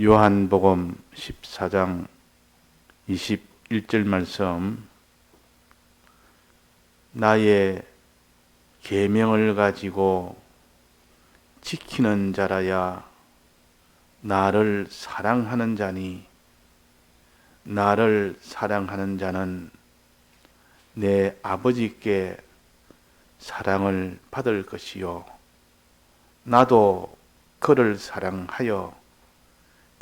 요한복음 14장 21절 말씀. 나의 계명을 가지고 지키는 자라야 나를 사랑하는 자니 나를 사랑하는 자는 내 아버지께 사랑을 받을 것이요. 나도 그를 사랑하여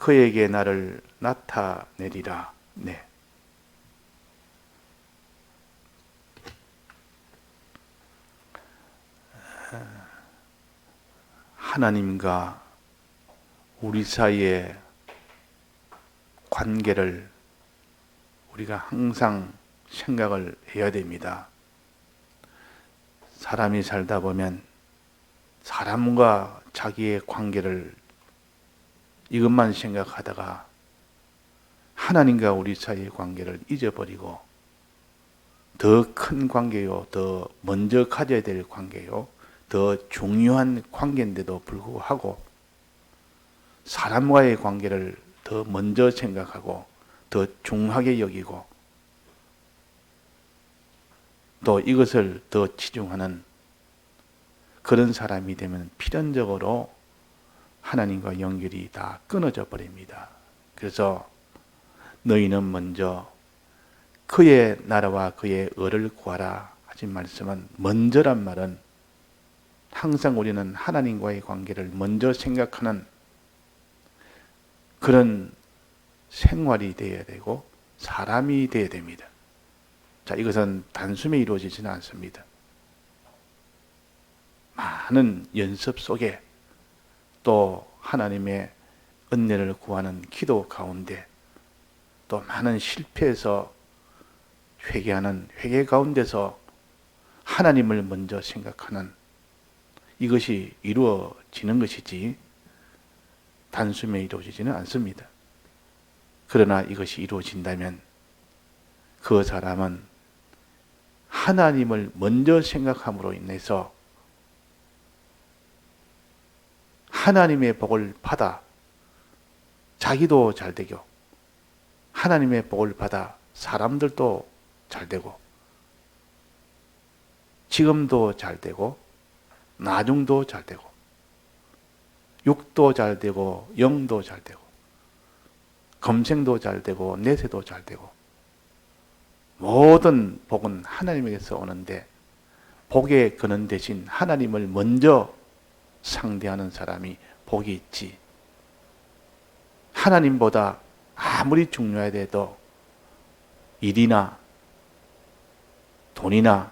그에게 나를 나타내리라. 네. 하나님과 우리 사이의 관계를 우리가 항상 생각을 해야 됩니다. 사람이 살다 보면 사람과 자기의 관계를 이것만 생각하다가 하나님과 우리 사이의 관계를 잊어버리고 더 큰 관계요, 더 먼저 가져야 될 관계요, 더 중요한 관계인데도 불구하고 사람과의 관계를 더 먼저 생각하고 더 중하게 여기고 또 이것을 더 치중하는 그런 사람이 되면 필연적으로 하나님과 연결이 다 끊어져 버립니다. 그래서 너희는 먼저 그의 나라와 그의 의를 구하라 하신 말씀은 먼저란 말은 항상 우리는 하나님과의 관계를 먼저 생각하는 그런 생활이 되어야 되고 사람이 되어야 됩니다. 자, 이것은 단숨에 이루어지지는 않습니다. 많은 연습 속에 또 하나님의 은혜를 구하는 기도 가운데 또 많은 실패에서 회개하는 회개 가운데서 하나님을 먼저 생각하는 이것이 이루어지는 것이지 단숨에 이루어지지는 않습니다. 그러나 이것이 이루어진다면 그 사람은 하나님을 먼저 생각함으로 인해서 하나님의 복을 받아 자기도 잘 되고 하나님의 복을 받아 사람들도 잘 되고 지금도 잘 되고 나중도 잘 되고 육도 잘 되고 영도 잘 되고 검생도 잘 되고 내세도 잘 되고 모든 복은 하나님에게서 오는데 복의 근원 대신 하나님을 먼저 상대하는 사람이 복이 있지. 하나님보다 아무리 중요해도 일이나 돈이나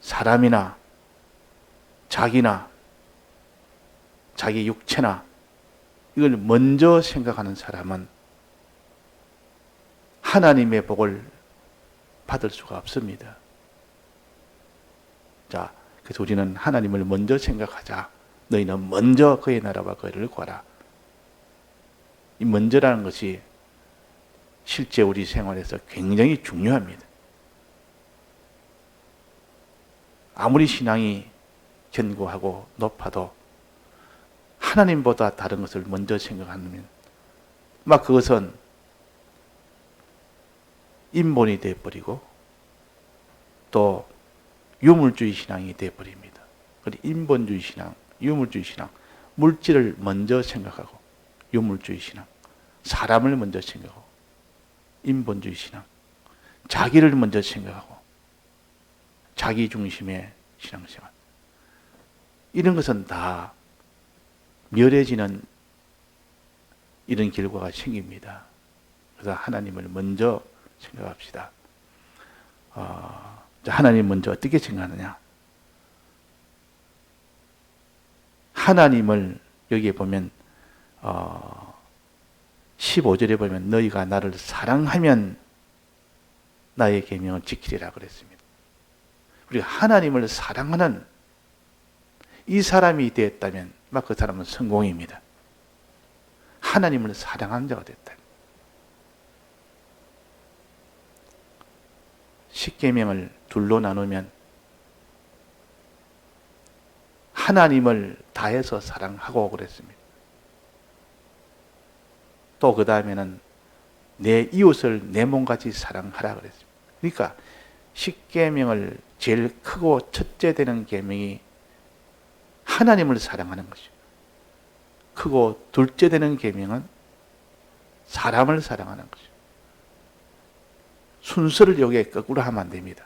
사람이나 자기나 자기 육체나 이걸 먼저 생각하는 사람은 하나님의 복을 받을 수가 없습니다. 자, 그래서 우리는 하나님을 먼저 생각하자. 너희는 먼저 그의 나라와 그를 구하라. 이 먼저라는 것이 실제 우리 생활에서 굉장히 중요합니다. 아무리 신앙이 견고하고 높아도 하나님보다 다른 것을 먼저 생각하면 막 그것은 인본이 되어버리고 또 유물주의 신앙이 되어버립니다. 그리고 인본주의 신앙, 유물주의 신앙, 물질을 먼저 생각하고 유물주의 신앙, 사람을 먼저 생각하고 인본주의 신앙, 자기를 먼저 생각하고 자기 중심의 신앙생활. 이런 것은 다 멸해지는 이런 결과가 생깁니다. 그래서 하나님을 먼저 생각합시다. 어, 하나님 먼저 어떻게 생각하느냐? 하나님을 여기에 보면 어, 15절에 보면 너희가 나를 사랑하면 나의 계명을 지키리라 그랬습니다. 우리가 하나님을 사랑하는 이 사람이 되었다면 막 그 사람은 성공입니다. 하나님을 사랑하는 자가 됐다. 십계명을 둘로 나누면 하나님을 다해서 사랑하고 그랬습니다. 또 그 다음에는 내 이웃을 내 몸같이 사랑하라 그랬습니다. 그러니까 십계명을 제일 크고 첫째 되는 계명이 하나님을 사랑하는 것이죠. 크고 둘째 되는 계명은 사람을 사랑하는 것이죠. 순서를 여기에 거꾸로 하면 안 됩니다.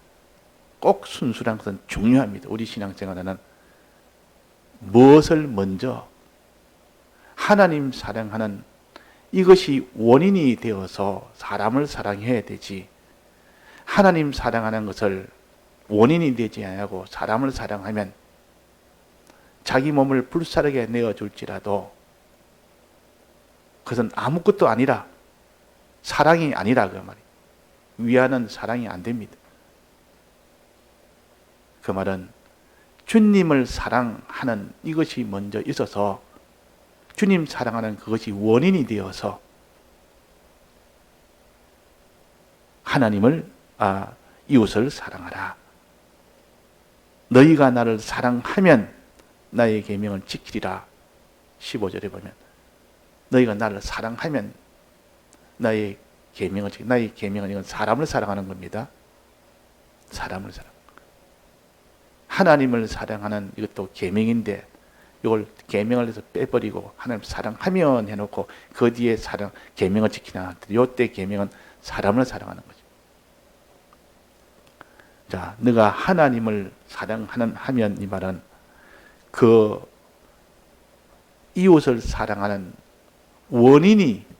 꼭 순수란 것은 중요합니다. 우리 신앙생활에는 무엇을 먼저 하나님 사랑하는 이것이 원인이 되어서 사람을 사랑해야 되지. 하나님 사랑하는 것을 원인이 되지 아니하고 사람을 사랑하면 자기 몸을 불사르게 내어줄지라도 그것은 아무것도 아니라 사랑이 아니라 그 말이 위하는 사랑이 안 됩니다. 그 말은 주님을 사랑하는 이것이 먼저 있어서 주님 사랑하는 그것이 원인이 되어서 하나님을 아, 이웃을 사랑하라. 너희가 나를 사랑하면 나의 계명을 지키리라. 15절에 보면 너희가 나를 사랑하면 나의 계명을 지키. 나의 계명은 이건 사람을 사랑하는 겁니다. 사람을 사랑. 하나님을 사랑하는 이것도 계명인데 이걸 계명을 해서 빼버리고 하나님 사랑하면 해놓고 그 뒤에 사랑 계명을 지키나 요때 계명은 사람을 사랑하는 거죠. 자, 네가 하나님을 사랑하는 하면 이 말은 그 이웃을 사랑하는 원인이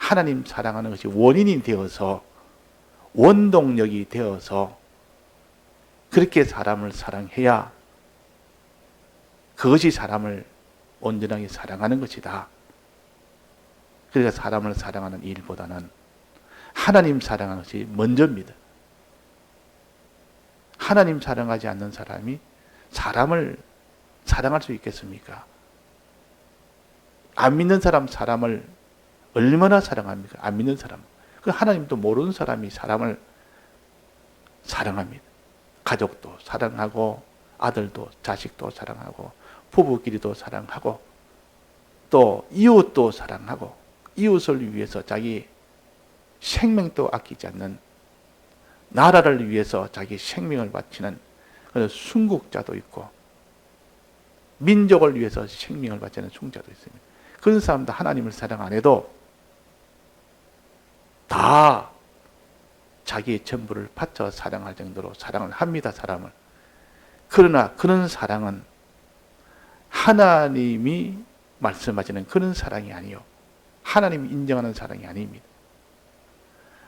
하나님 사랑하는 것이 원인이 되어서 원동력이 되어서 그렇게 사람을 사랑해야 그것이 사람을 온전하게 사랑하는 것이다. 그러니까 사람을 사랑하는 일보다는 하나님 사랑하는 것이 먼저입니다. 하나님 사랑하지 않는 사람이 사람을 사랑할 수 있겠습니까? 안 믿는 사람 사람을 얼마나 사랑합니까? 안 믿는 사람. 그 하나님도 모르는 사람이 사람을 사랑합니다. 가족도 사랑하고 아들도 자식도 사랑하고 부부끼리도 사랑하고 또 이웃도 사랑하고 이웃을 위해서 자기 생명도 아끼지 않는 나라를 위해서 자기 생명을 바치는 그런 순국자도 있고 민족을 위해서 생명을 바치는 순자도 있습니다. 그런 사람도 하나님을 사랑 안 해도 다 자기의 전부를 바쳐 사랑할 정도로 사랑을 합니다, 사람을. 그러나 그런 사랑은 하나님이 말씀하시는 그런 사랑이 아니요. 하나님이 인정하는 사랑이 아닙니다.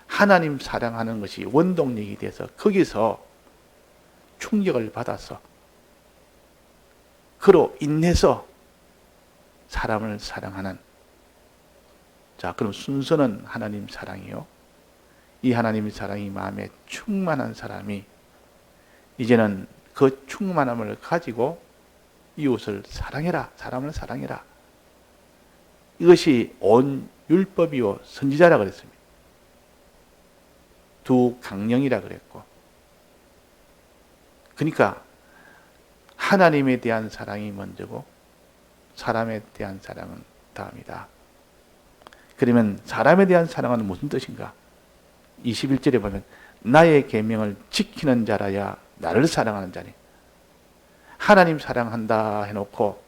하나님 사랑하는 것이 원동력이 돼서 거기서 충격을 받아서 그로 인해서 사람을 사랑하는 자 그럼 순서는 하나님 사랑이요. 이 하나님의 사랑이 마음에 충만한 사람이 이제는 그 충만함을 가지고 이웃을 사랑해라. 사람을 사랑해라. 이것이 온 율법이요 선지자라 그랬습니다. 두 강령이라 그랬고. 그러니까 하나님에 대한 사랑이 먼저고 사람에 대한 사랑은 다음이다. 그러면 사람에 대한 사랑은 무슨 뜻인가? 21절에 보면 나의 계명을 지키는 자라야 나를 사랑하는 자니. 하나님 사랑한다 해놓고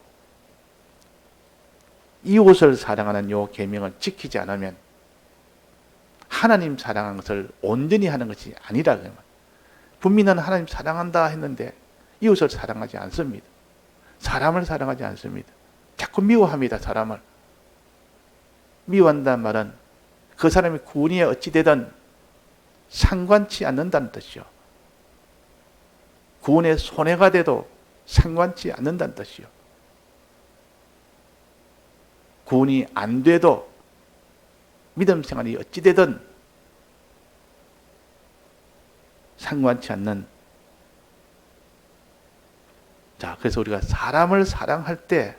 이웃을 사랑하는 요 계명을 지키지 않으면 하나님 사랑하는 것을 온전히 하는 것이 아니라 그러면 분민은 하나님 사랑한다 했는데 이웃을 사랑하지 않습니다. 사람을 사랑하지 않습니다. 자꾸 미워합니다. 사람을 미워한다는 말은 그 사람이 구원이 어찌 되든 상관치 않는다는 뜻이요. 구원에 손해가 돼도 상관치 않는다는 뜻이요. 구원이 안 돼도 믿음 생활이 어찌 되든 상관치 않는 자, 그래서 우리가 사람을 사랑할 때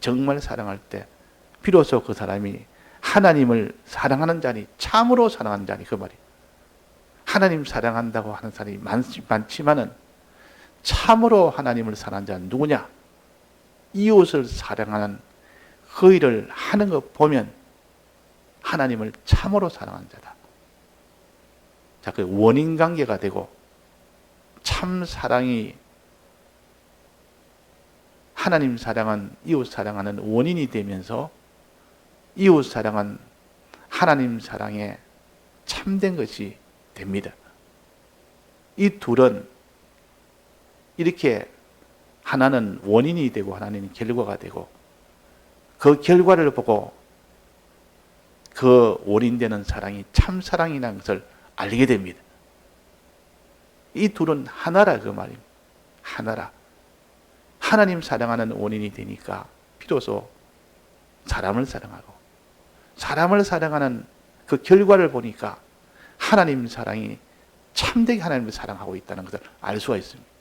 정말 사랑할 때 비로소 그 사람이 하나님을 사랑하는 자니 참으로 사랑하는 자니 그 말이 하나님 사랑한다고 하는 사람이 많지 만은 참으로 하나님을 사랑하는 자는 누구냐? 이웃을 사랑하는 그 일을 하는 것 보면 하나님을 참으로 사랑한 자다. 자, 그 원인 관계가 되고 참 사랑이 하나님 사랑한 이웃 사랑하는 원인이 되면서 이웃 사랑은 하나님 사랑에 참된 것이 됩니다. 이 둘은 이렇게 하나는 원인이 되고 하나는 결과가 되고 그 결과를 보고 그 원인되는 사랑이 참 사랑이라는 것을 알게 됩니다. 이 둘은 하나라 그 말입니다. 하나라. 하나님 사랑하는 원인이 되니까 비로소 사람을 사랑하고 사람을 사랑하는 그 결과를 보니까 하나님 사랑이 참되게 하나님을 사랑하고 있다는 것을 알 수가 있습니다.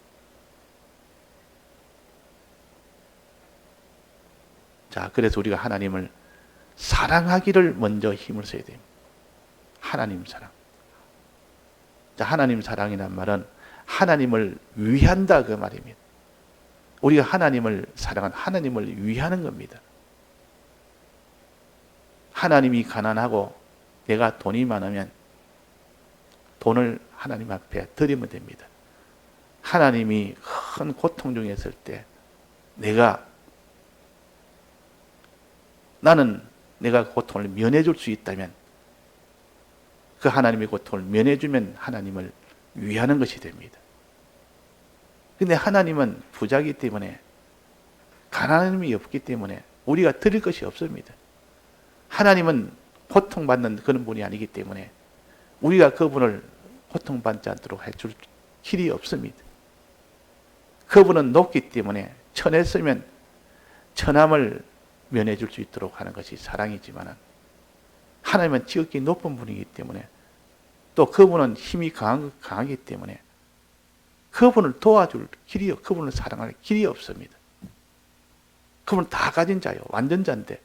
자, 그래서 우리가 하나님을 사랑하기를 먼저 힘을 써야 됩니다. 하나님 사랑. 자, 하나님 사랑이란 말은 하나님을 위한다 그 말입니다. 우리가 하나님을 사랑한 하나님을 위하는 겁니다. 하나님이 가난하고 내가 돈이 많으면 돈을 하나님 앞에 드리면 됩니다. 하나님이 큰 고통 중에 있을 때 내가 나는 내가 고통을 면해 줄 수 있다면 그 하나님의 고통을 면해 주면 하나님을 위하는 것이 됩니다. 근데 하나님은 부자기 때문에 가난함이 없기 때문에 우리가 드릴 것이 없습니다. 하나님은 고통받는 그런 분이 아니기 때문에 우리가 그분을 고통받지 않도록 해줄 길이 없습니다. 그분은 높기 때문에 천했으면 천함을 면해 줄 수 있도록 하는 것이 사랑이지만 하나님은 지극히 높은 분이기 때문에 또 그분은 힘이 강한, 강하기 때문에 그분을 도와줄 길이, 그분을 사랑할 길이 없습니다. 그분은 다 가진 자요. 완전자인데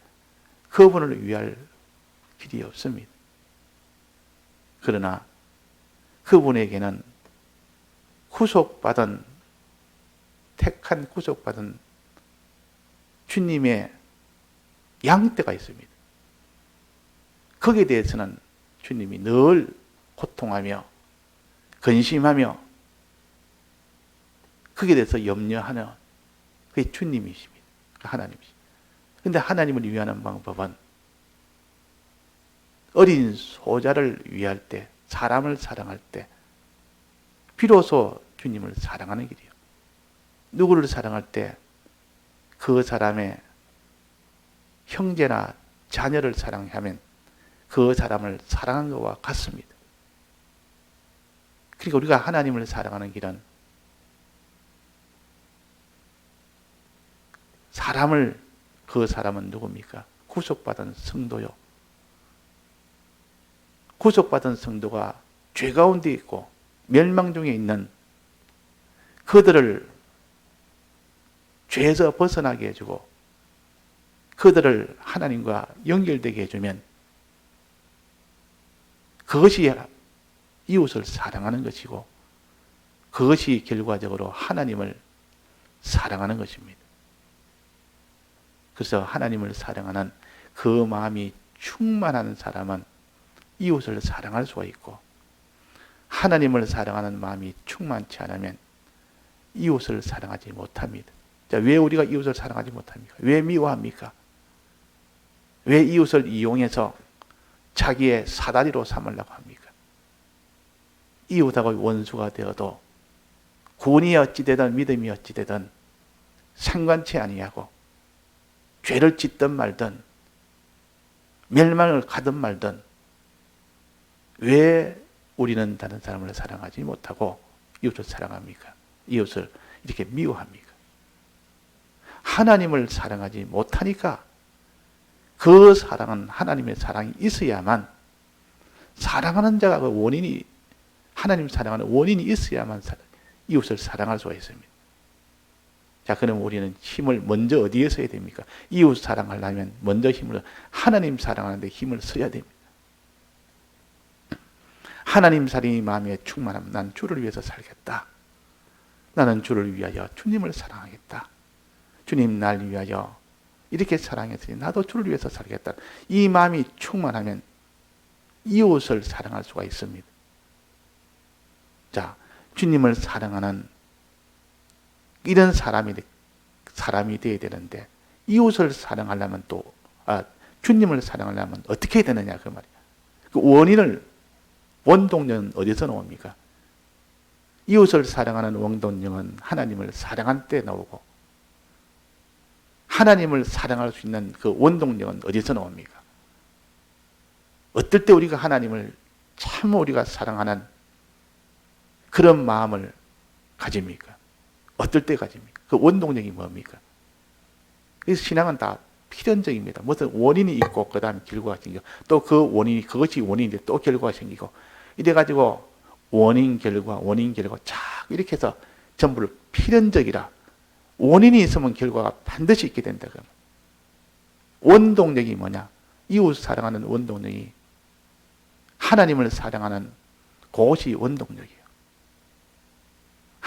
그분을 위할 길이 없습니다. 그러나 그분에게는 구속받은 택한 구속받은 주님의 양떼가 있습니다. 거기에 대해서는 주님이 늘 고통하며 근심하며 거기에 대해서 염려하는 그게 주님이십니다. 하나님이십니다. 근데 하나님을 위하는 방법은 어린 소자를 위할 때, 사람을 사랑할 때, 비로소 주님을 사랑하는 길이에요. 누구를 사랑할 때 그 사람의 형제나 자녀를 사랑하면 그 사람을 사랑한 것과 같습니다. 그러니까 우리가 하나님을 사랑하는 길은 사람을 그 사람은 누굽니까? 구속받은 성도요. 구속받은 성도가 죄 가운데 있고 멸망 중에 있는 그들을 죄에서 벗어나게 해주고 그들을 하나님과 연결되게 해주면 그것이 이웃을 사랑하는 것이고 그것이 결과적으로 하나님을 사랑하는 것입니다. 그래서 하나님을 사랑하는 그 마음이 충만한 사람은 이웃을 사랑할 수가 있고 하나님을 사랑하는 마음이 충만치 않으면 이웃을 사랑하지 못합니다. 자, 왜 우리가 이웃을 사랑하지 못합니까? 왜 미워합니까? 왜 이웃을 이용해서 자기의 사다리로 삼으려고 합니까? 이웃하고 원수가 되어도 군이 어찌되든 믿음이 어찌되든 상관치 아니하고 죄를 짓든 말든 멸망을 가든 말든 왜 우리는 다른 사람을 사랑하지 못하고 이웃을 사랑합니까? 이웃을 이렇게 미워합니까? 하나님을 사랑하지 못하니까 그 사랑은 하나님의 사랑이 있어야만 사랑하는 자가 그 원인이 하나님 사랑하는 원인이 있어야만 이웃을 사랑할 수가 있습니다. 자, 그럼 우리는 힘을 먼저 어디에 써야 됩니까? 이웃 사랑하려면 먼저 힘을 하나님 사랑하는데 힘을 써야 됩니다. 하나님 사랑이 마음에 충만하면 난 주를 위해서 살겠다. 나는 주를 위하여 주님을 사랑하겠다. 주님 날 위하여 이렇게 사랑했으니 나도 주를 위해서 살겠다. 이 마음이 충만하면 이웃을 사랑할 수가 있습니다. 자, 주님을 사랑하는 이런 사람이 사람이 되어야 되는데 이웃을 사랑하려면 또 아, 주님을 사랑하려면 어떻게 해야 되느냐 그 말이야. 그 원인을 원동력은 어디서 나옵니까? 이웃을 사랑하는 원동력은 하나님을 사랑할 때 나오고 하나님을 사랑할 수 있는 그 원동력은 어디서 나옵니까? 어떨 때 우리가 하나님을 참 우리가 사랑하는 그런 마음을 가집니까? 어떨 때 가집니까? 그 원동력이 뭡니까? 그래서 신앙은 다 필연적입니다. 무슨 원인이 있고 그 다음에 결과가 생기고 또 그 원인이 그것이 원인인데 또 결과가 생기고 이래 가지고 원인 결과 원인 결과 쫙 이렇게 해서 전부를 필연적이라 원인이 있으면 결과가 반드시 있게 된다. 그러면. 원동력이 뭐냐? 이웃 사랑하는 원동력이 하나님을 사랑하는 그것이 원동력이에요.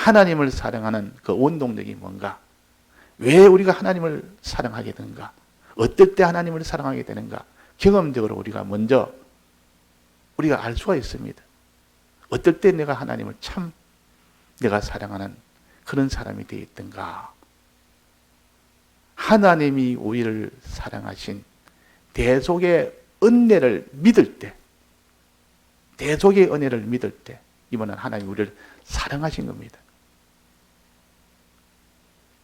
하나님을 사랑하는 그 원동력이 뭔가? 왜 우리가 하나님을 사랑하게 되는가? 어떨 때 하나님을 사랑하게 되는가? 경험적으로 우리가 먼저 우리가 알 수가 있습니다. 어떨 때 내가 하나님을 참 내가 사랑하는 그런 사람이 되어 있던가? 하나님이 우리를 사랑하신 대속의 은혜를 믿을 때, 대속의 은혜를 믿을 때, 이번은 하나님 우리를 사랑하신 겁니다.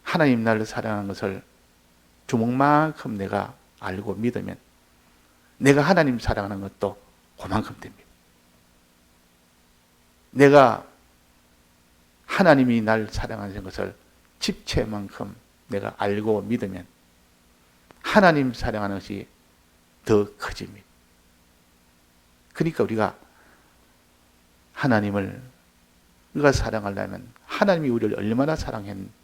하나님 나를 사랑하는 것을 주먹만큼 내가 알고 믿으면 내가 하나님 사랑하는 것도 그만큼 됩니다. 내가 하나님이 날 사랑하는 것을 집체만큼 내가 알고 믿으면 하나님 사랑하는 것이 더 커집니다. 그러니까 우리가 하나님을 우리가 사랑하려면 하나님이 우리를 얼마나 사랑했는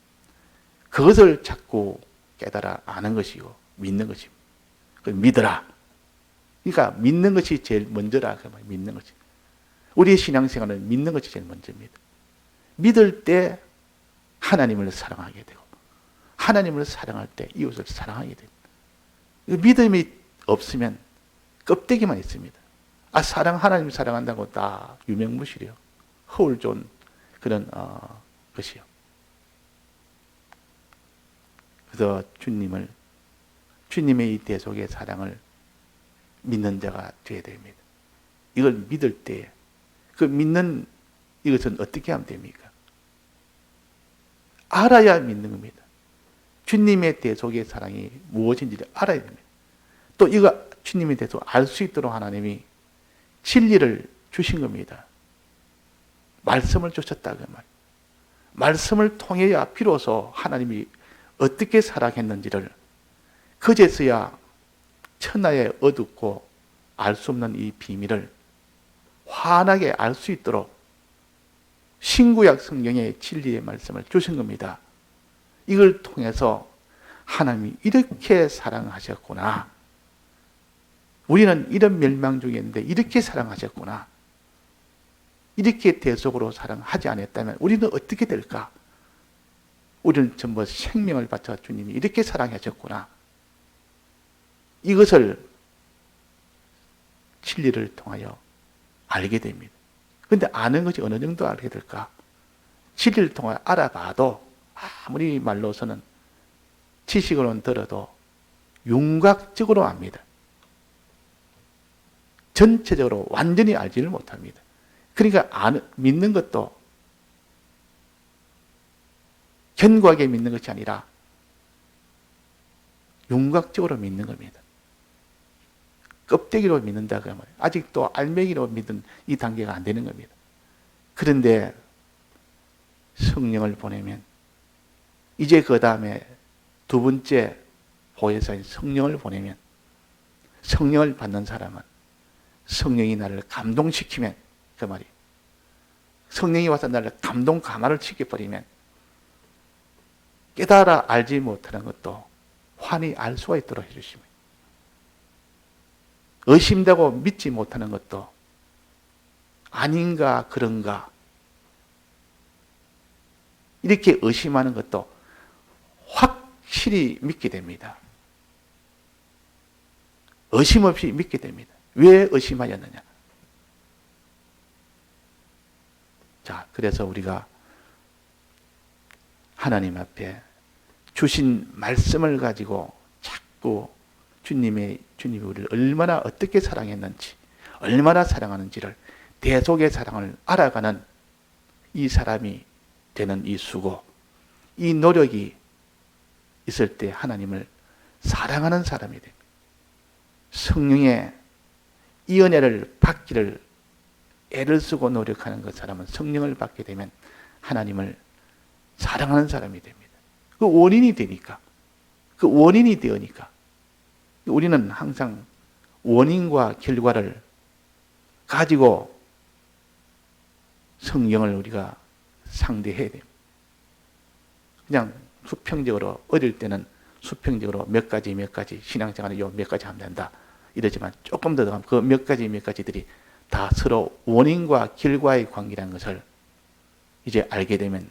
그것을 자꾸 깨달아 아는 것이고 믿는 것입니다. 믿어라. 그러니까 믿는 것이 제일 먼저라 그 말, 믿는 것이. 우리의 신앙생활은 믿는 것이 제일 먼저입니다. 믿을 때 하나님을 사랑하게 되고 하나님을 사랑할 때 이웃을 사랑하게 됩니다. 믿음이 없으면 껍데기만 있습니다. 아 사랑 하나님 사랑한다고 다 유명무실이요. 허울 좋은 그런 어, 것이요. 그래서 주님을 주님의 이 대속의 사랑을 믿는 자가 되어야 됩니다. 이걸 믿을 때 그 믿는 이것은 어떻게 하면 됩니까? 알아야 믿는 겁니다. 주님의 대속의 사랑이 무엇인지를 알아야 됩니다. 또 이거 주님의 대속 알 수 있도록 하나님이 진리를 주신 겁니다. 말씀을 주셨다 그 말. 말씀을 통해야 비로소 하나님이 어떻게 살아했는지를 그제서야 천하에 어둡고 알 수 없는 이 비밀을 환하게 알 수 있도록 신구약 성경의 진리의 말씀을 주신 겁니다. 이걸 통해서 하나님이 이렇게 사랑하셨구나. 우리는 이런 멸망 중에 있는데 이렇게 사랑하셨구나. 이렇게 대속으로 사랑하지 않았다면 우리는 어떻게 될까? 우리는 전부 생명을 바쳐 주님이 이렇게 사랑하셨구나. 이것을 진리를 통하여 알게 됩니다. 근데 아는 것이 어느 정도 알게 될까? 진리를 통하여 알아봐도 아무리 말로서는 지식으로는 들어도 윤곽적으로 압니다. 전체적으로 완전히 알지를 못합니다. 그러니까 아는, 믿는 것도 견고하게 믿는 것이 아니라 윤곽적으로 믿는 겁니다. 껍데기로 믿는다 그러면 아직도 알맹이로 믿는 이 단계가 안 되는 겁니다. 그런데 성령을 보내면 이제 그 다음에 두 번째 보혜사인 성령을 보내면 성령을 받는 사람은 성령이 나를 감동시키면 그 말이 성령이 와서 나를 감동 감화를 시켜버리면 깨달아 알지 못하는 것도 환히 알 수가 있도록 해주십니다. 의심되고 믿지 못하는 것도 아닌가 그런가 이렇게 의심하는 것도 확실히 믿게 됩니다. 의심 없이 믿게 됩니다. 왜 의심하였느냐? 자, 그래서 우리가 하나님 앞에 주신 말씀을 가지고 자꾸 주님의 주님이 우리를 얼마나 어떻게 사랑했는지, 얼마나 사랑하는지를 대속의 사랑을 알아가는 이 사람이 되는 이 수고, 이 노력이 있을 때 하나님을 사랑하는 사람이 됩니다. 성령의 이 은혜를 받기를 애를 쓰고 노력하는 그 사람은 성령을 받게 되면 하나님을 사랑하는 사람이 됩니다. 그 원인이 되니까. 그 원인이 되니까. 우리는 항상 원인과 결과를 가지고 성경을 우리가 상대해야 됩니다. 그냥 수평적으로 어릴 때는 수평적으로 몇 가지 몇 가지 신앙생활을 요몇 가지 하면 된다 이러지만 조금 더그몇 가지 몇 가지들이 다 서로 원인과 결과의 관계라는 것을 이제 알게 되면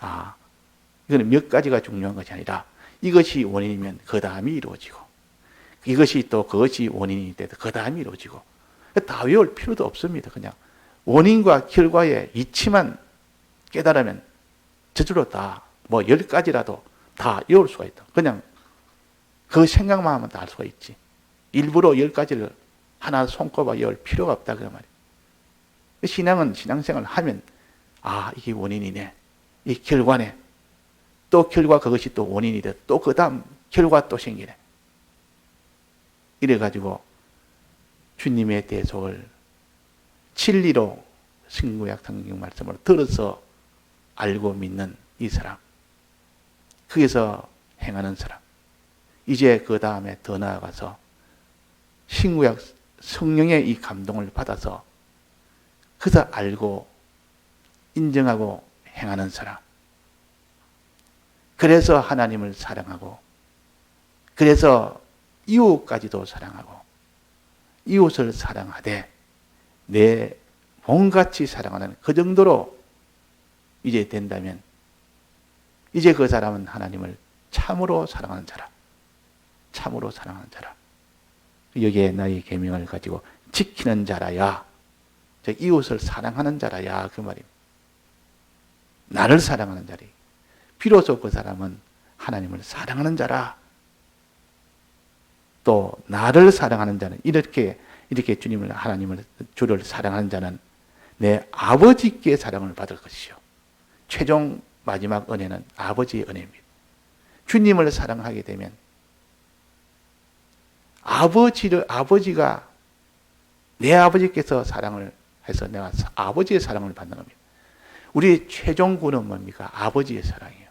아 이거는 몇 가지가 중요한 것이 아니라 이것이 원인이면 그 다음이 이루어지고 이것이 또 그것이 원인이 돼도 그 다음이 이루어지고 다 외울 필요도 없습니다. 그냥 원인과 결과의 이치만 깨달으면 저절로 다 뭐 열 가지라도 다 외울 수가 있다. 그냥 그 생각만 하면 다 알 수가 있지. 일부러 열 가지를 하나 손꼽아 외울 필요가 없다 그 말이에요. 신앙은 신앙생활을 하면 아 이게 원인이네. 이 결과네. 또 결과 그것이 또 원인이 돼. 또 그 다음 결과 또 생기네. 이래가지고 주님의 대속을 진리로 신구약 성경 말씀을 들어서 알고 믿는 이 사람. 거기서 행하는 사람. 이제 그 다음에 더 나아가서 신구약 성령의 이 감동을 받아서 그서 알고 인정하고 행하는 사람. 그래서 하나님을 사랑하고 그래서 이웃까지도 사랑하고 이웃을 사랑하되 내 몸같이 사랑하는 그 정도로 이제 된다면 이제 그 사람은 하나님을 참으로 사랑하는 자라. 참으로 사랑하는 자라. 여기에 나의 계명을 가지고 지키는 자라야. 즉 이웃을 사랑하는 자라야 그 말입니다. 나를 사랑하는 자리. 비로소 그 사람은 하나님을 사랑하는 자라. 또 나를 사랑하는 자는 이렇게 이렇게 주님을 하나님을 주를 사랑하는 자는 내 아버지께 사랑을 받을 것이요. 최종 마지막 은혜는 아버지의 은혜입니다. 주님을 사랑하게 되면 아버지를 아버지가 내 아버지께서 사랑을 해서 내가 아버지의 사랑을 받는 겁니다. 우리의 최종 구는 뭡니까? 아버지의 사랑이에요.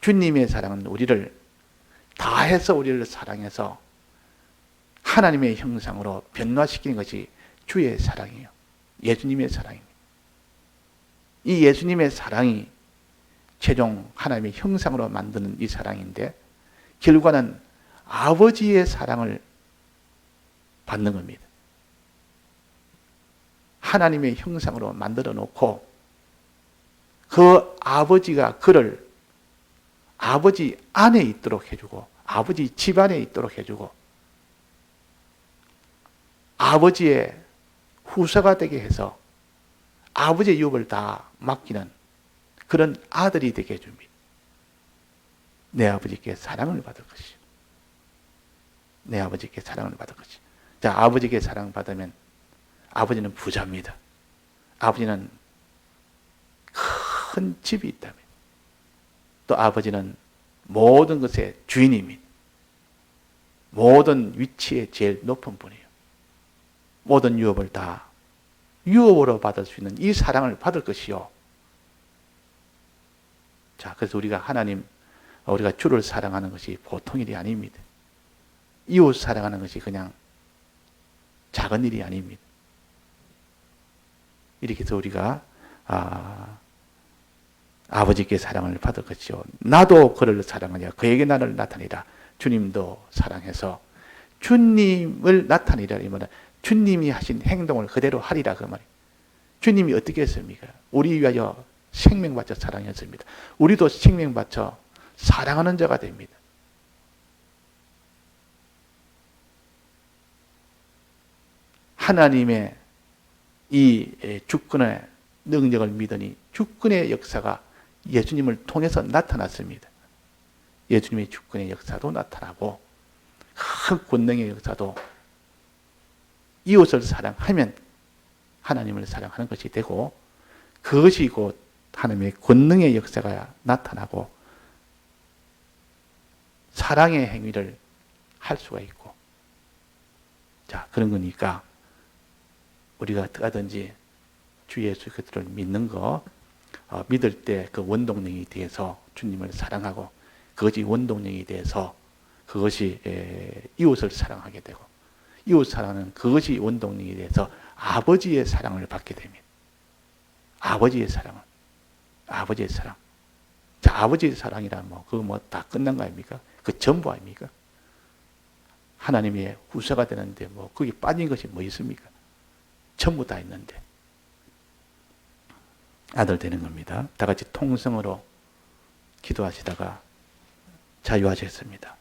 주님의 사랑은 우리를 다 해서 우리를 사랑해서 하나님의 형상으로 변화시키는 것이 주의 사랑이에요. 예수님의 사랑입니다. 이 예수님의 사랑이 최종 하나님의 형상으로 만드는 이 사랑인데 결과는 아버지의 사랑을 받는 겁니다. 하나님의 형상으로 만들어 놓고 그 아버지가 그를 아버지 안에 있도록 해주고 아버지 집안에 있도록 해주고 아버지의 후사가 되게 해서 아버지의 유업을 다 맡기는 그런 아들이 되게 해줍니다. 내 아버지께 사랑을 받을 것이요. 내 아버지께 사랑을 받을 것이. 자, 아버지께 사랑받으면 아버지는 부자입니다. 아버지는 큰 집이 있다면 또 아버지는 모든 것의 주인입니다. 모든 위치에 제일 높은 분이에요. 모든 유업을 다 유업으로 받을 수 있는 이 사랑을 받을 것이요. 자, 그래서 우리가 하나님, 우리가 주를 사랑하는 것이 보통 일이 아닙니다. 이웃 사랑하는 것이 그냥 작은 일이 아닙니다. 이렇게 해서 우리가 아, 아버지께 사랑을 받을 것이요. 나도 그를 사랑하냐. 그에게 나를 나타내라. 주님도 사랑해서 주님을 나타내라. 이 말은 주님이 하신 행동을 그대로 하리라. 그 말이. 주님이 어떻게 했습니까? 우리 위하여 생명 바쳐 사랑했습니다. 우리도 생명 바쳐 사랑하는 자가 됩니다. 하나님의 이 주권의 능력을 믿으니 주권의 역사가 예수님을 통해서 나타났습니다. 예수님의 주권의 역사도 나타나고 큰 권능의 역사도 이웃을 사랑하면 하나님을 사랑하는 것이 되고 그것이 곧 하나님의 권능의 역사가 나타나고 사랑의 행위를 할 수가 있고 자 그런 거니까 우리가 어떻게든지 주 예수 그리스도를 믿는 거 어, 믿을 때 그 원동력이 돼서 주님을 사랑하고 그것이 원동력이 돼서 그것이 에, 이웃을 사랑하게 되고 이웃 사랑은 그것이 원동력이 돼서 아버지의 사랑을 받게 됩니다. 아버지의 사랑을 아버지의 사랑. 자, 아버지의 사랑이란 뭐 그거 뭐 다 끝난 거 아닙니까? 그 전부 아닙니까? 하나님의 후사가 되는데 뭐 거기 빠진 것이 뭐 있습니까? 전부 다 있는데 아들 되는 겁니다. 다 같이 통성으로 기도하시다가 자유하셨습니다.